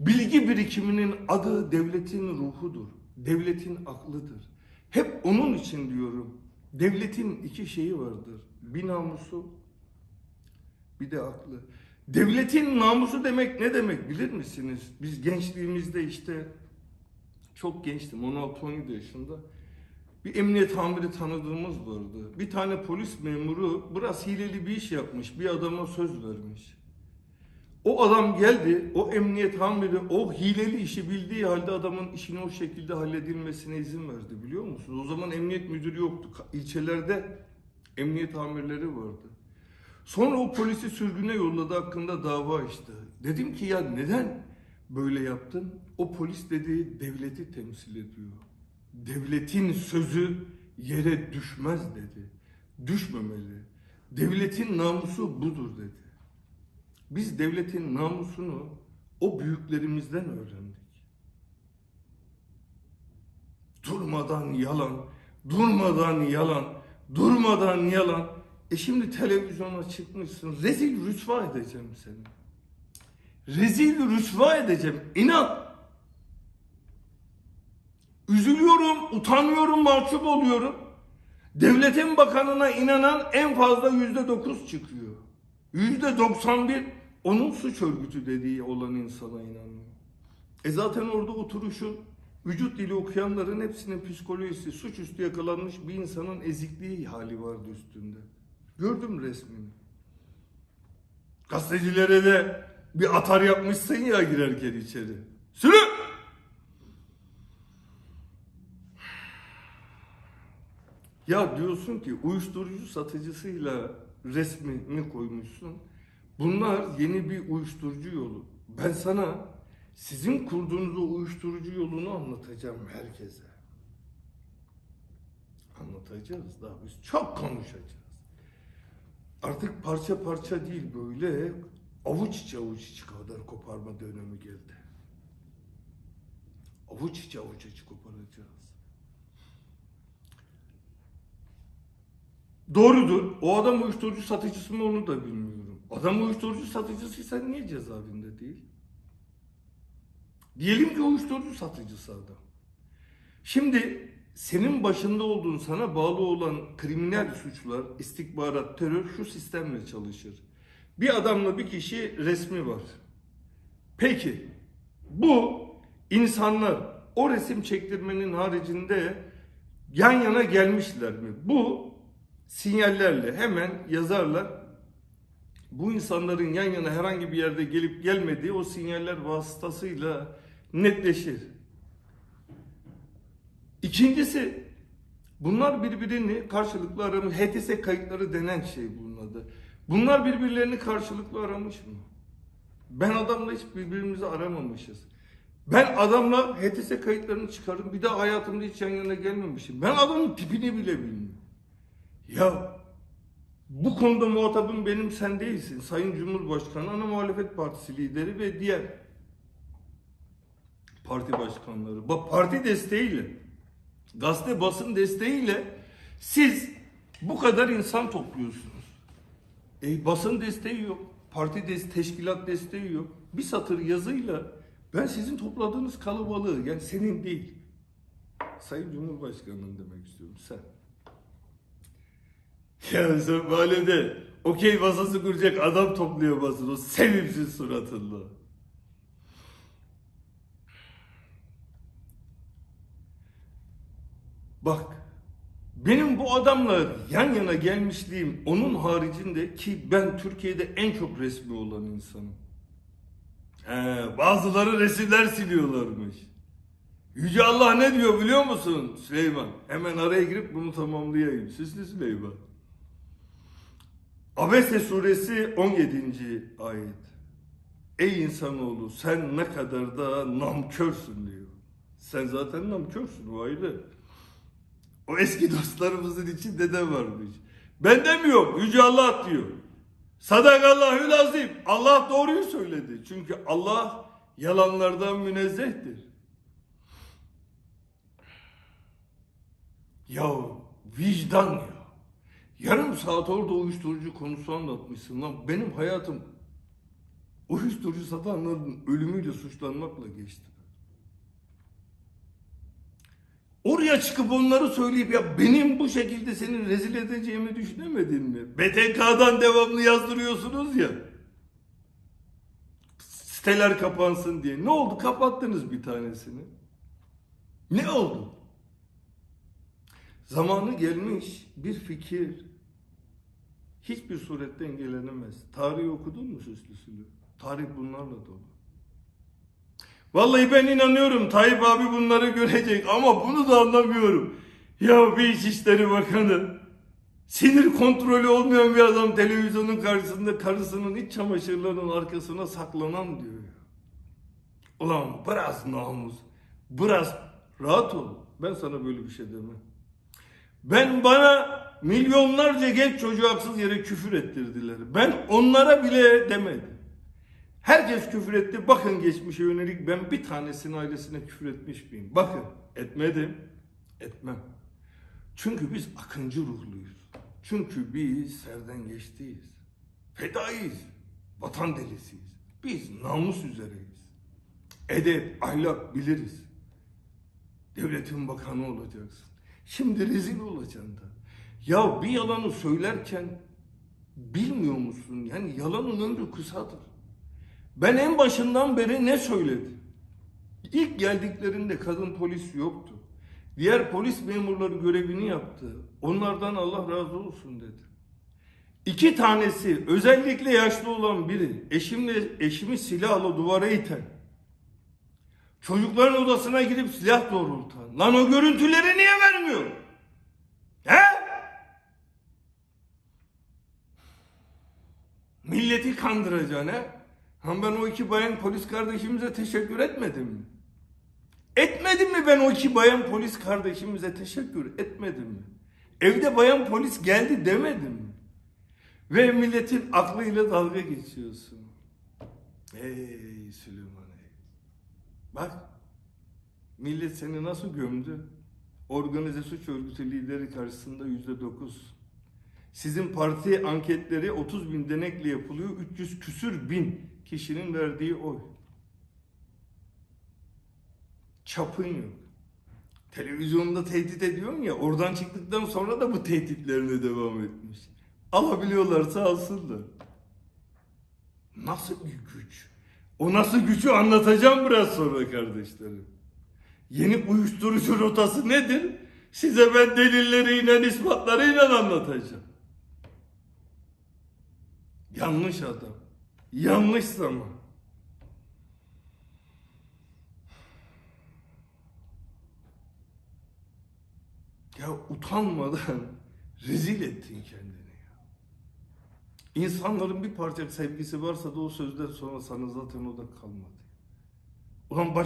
Bilgi birikiminin adı devletin ruhudur. Devletin aklıdır. Hep onun için diyorum. Devletin iki şeyi vardır. Bir namusu, bir de aklı. Devletin namusu demek ne demek bilir misiniz? Biz gençliğimizde işte çok gençtim 16-17 yaşında. Bir emniyet amiri tanıdığımız vardı. Bir tane polis memuru biraz hileli bir iş yapmış. Bir adama söz vermiş. O adam geldi, o emniyet amiri o hileli işi bildiği halde adamın işini o şekilde halledilmesine izin verdi biliyor musunuz? O zaman emniyet müdürü yoktu. İlçelerde emniyet amirleri vardı. Sonra o polisi sürgüne yolladı hakkında dava açtı. Dedim ki ya neden böyle yaptın? O polis dedi devleti temsil ediyor. Devletin sözü yere düşmez dedi. Düşmemeli. Devletin namusu budur dedi. Biz devletin namusunu o büyüklerimizden öğrendik. Durmadan yalan, durmadan yalan, durmadan yalan. E şimdi televizyona çıkmışsın. Rezil rüsva edeceğim seni. Rezil rüsva edeceğim. İnan. Üzülüyorum, utanıyorum, mahcup oluyorum. Devletin bakanına inanan en fazla yüzde dokuz çıkıyor. Yüzde doksan bir onun suç örgütü dediği olan insana inanıyor. E zaten orada oturuşun vücut dili okuyanların hepsinin psikolojisi suçüstü yakalanmış bir insanın ezikliği hali vardı üstünde. Gördüm resmini. Gazetecilere de bir atar yapmışsın ya girerken içeri. Sürü! Ya diyorsun ki uyuşturucu satıcısıyla resmini koymuşsun. Bunlar yeni bir uyuşturucu yolu. Ben sana sizin kurduğunuz o uyuşturucu yolunu anlatacağım herkese. Anlatacağız daha biz çok konuşacağız. Artık parça parça değil böyle avuç içi avuç içi kadar koparma dönemi geldi. Avuç içi avuç içi koparacağız. Doğrudur. O adam uyuşturucu satıcısı mı onu da bilmiyorum. Adam uyuşturucu satıcısıysa niye cezaevinde değil? Diyelim ki uyuşturucu satıcısı adam. Şimdi senin başında olduğun sana bağlı olan kriminal suçlar, istikbarat, terör şu sistemle çalışır. Bir adamla bir kişi resmi var. Peki bu insanlar o resim çektirmenin haricinde yan yana gelmişler mi? Bu sinyallerle hemen yazarlar. Bu insanların yan yana herhangi bir yerde gelip gelmediği o sinyaller vasıtasıyla netleşir. İkincisi bunlar birbirini karşılıklı aramış. HTS kayıtları denen şey bunun adı. Bunlar birbirlerini karşılıklı aramış mı? Ben adamla hiç birbirimizi aramamışız. Ben adamla HTS kayıtlarını çıkardım. Bir daha hayatımda hiç yan yana gelmemişim. Ben adamın tipini bile bilmiyorum. Ya bu konuda muhatabım benim sen değilsin. Sayın Cumhurbaşkanı, ana muhalefet partisi lideri ve diğer parti başkanları. Parti desteğiyle, gazete basın desteğiyle siz bu kadar insan topluyorsunuz. E basın desteği yok, parti des teşkilat desteği yok. Bir satır yazıyla ben sizin topladığınız kalabalığı yani senin değil. Sayın Cumhurbaşkanı'nın demek istiyorum sen. Ya sen mahallede okey masası kuracak adam topluyor basın o sevimsiz suratınla. Bak benim bu adamla yan yana gelmişliğim onun haricinde ki ben Türkiye'de en çok resmi olan insanım. He, bazıları resimler siliyorlarmış. Yüce Allah ne diyor biliyor musun Süleyman? Hemen araya girip bunu tamamlayayım. Süslü Süleyman. Abese suresi 17. ayet. Ey insanoğlu sen ne kadar da namkörsün diyor. Sen zaten namkörsün o ayrı. O eski dostlarımızın içinde de varmış. Ben demiyorum Yüce Allah diyor. Sadakallahül azim. Allah doğruyu söyledi. Çünkü Allah yalanlardan münezzehtir. Ya vicdan ya. Yarım saat orada uyuşturucu konusu anlatmışsın lan. Benim hayatım uyuşturucu satanların ölümüyle suçlanmakla geçti. Oraya çıkıp onları söyleyip ya benim bu şekilde seni rezil edeceğimi düşünemedin mi? BTK'dan devamlı yazdırıyorsunuz ya. Siteler kapansın diye. Ne oldu? Kapattınız bir tanesini. Ne oldu? Zamanı gelmiş bir fikir hiçbir surette engellenemez. Tarihi okudun mu süslüsünü? Tarih bunlarla dolu. Vallahi ben inanıyorum Tayyip abi bunları görecek ama bunu da anlamıyorum. Ya bir İçişleri Bakanı sinir kontrolü olmayan bir adam televizyonun karşısında karısının iç çamaşırlarının arkasına saklanan diyor. Ulan biraz namus, biraz rahat ol. Ben sana böyle bir şey demem. Ben bana milyonlarca genç çocuğu haksız yere küfür ettirdiler. Ben onlara bile demedim. Herkes küfür etti. Bakın geçmişe yönelik ben bir tanesinin ailesine küfür etmiş miyim? Bakın etmedim. Etmem. Çünkü biz akıncı ruhluyuz. Çünkü biz serden geçtiyiz. Fedaiyiz. Vatan delisiyiz. Biz namus üzereyiz. Edep, ahlak biliriz. Devletin bakanı olacaksın. Şimdi rezil olacaksın da. Ya bir yalanı söylerken bilmiyor musun? Yani yalanın ömrü kısadır. Ben en başından beri ne söyledim? İlk geldiklerinde kadın polis yoktu. Diğer polis memurları görevini yaptı. Onlardan Allah razı olsun dedi. İki tanesi özellikle yaşlı olan biri eşimle eşimi silahla duvara iten. Çocukların odasına gidip silah doğrultan. Lan o görüntüleri niye vermiyor? He? Milleti kandıracaksın he? Ha ben o iki bayan polis kardeşimize teşekkür etmedim mi? Etmedim mi ben o iki bayan polis kardeşimize teşekkür etmedim mi? Evde bayan polis geldi demedim mi? Ve milletin aklıyla dalga geçiyorsun. Ey Süleyman ey. Bak millet seni nasıl gömdü? Organize suç örgütü lideri karşısında yüzde dokuz. Sizin parti anketleri 30 bin denekle yapılıyor. 300 küsür bin kişinin verdiği oy. Çapın yok. Televizyonda tehdit ediyorsun ya oradan çıktıktan sonra da bu tehditlerine devam etmiş. Alabiliyorlarsa alsınlar. Nasıl bir güç? O nasıl gücü anlatacağım biraz sonra kardeşlerim. Yeni uyuşturucu rotası nedir? Size ben delilleriyle, ispatlarıyla anlatacağım. Yanlış adam. Yanlış zaman. Ya utanmadan rezil ettin kendini. İnsanların bir parça sevgisi varsa da o sözden sonra sana zaten o da kalmadı. Ulan baş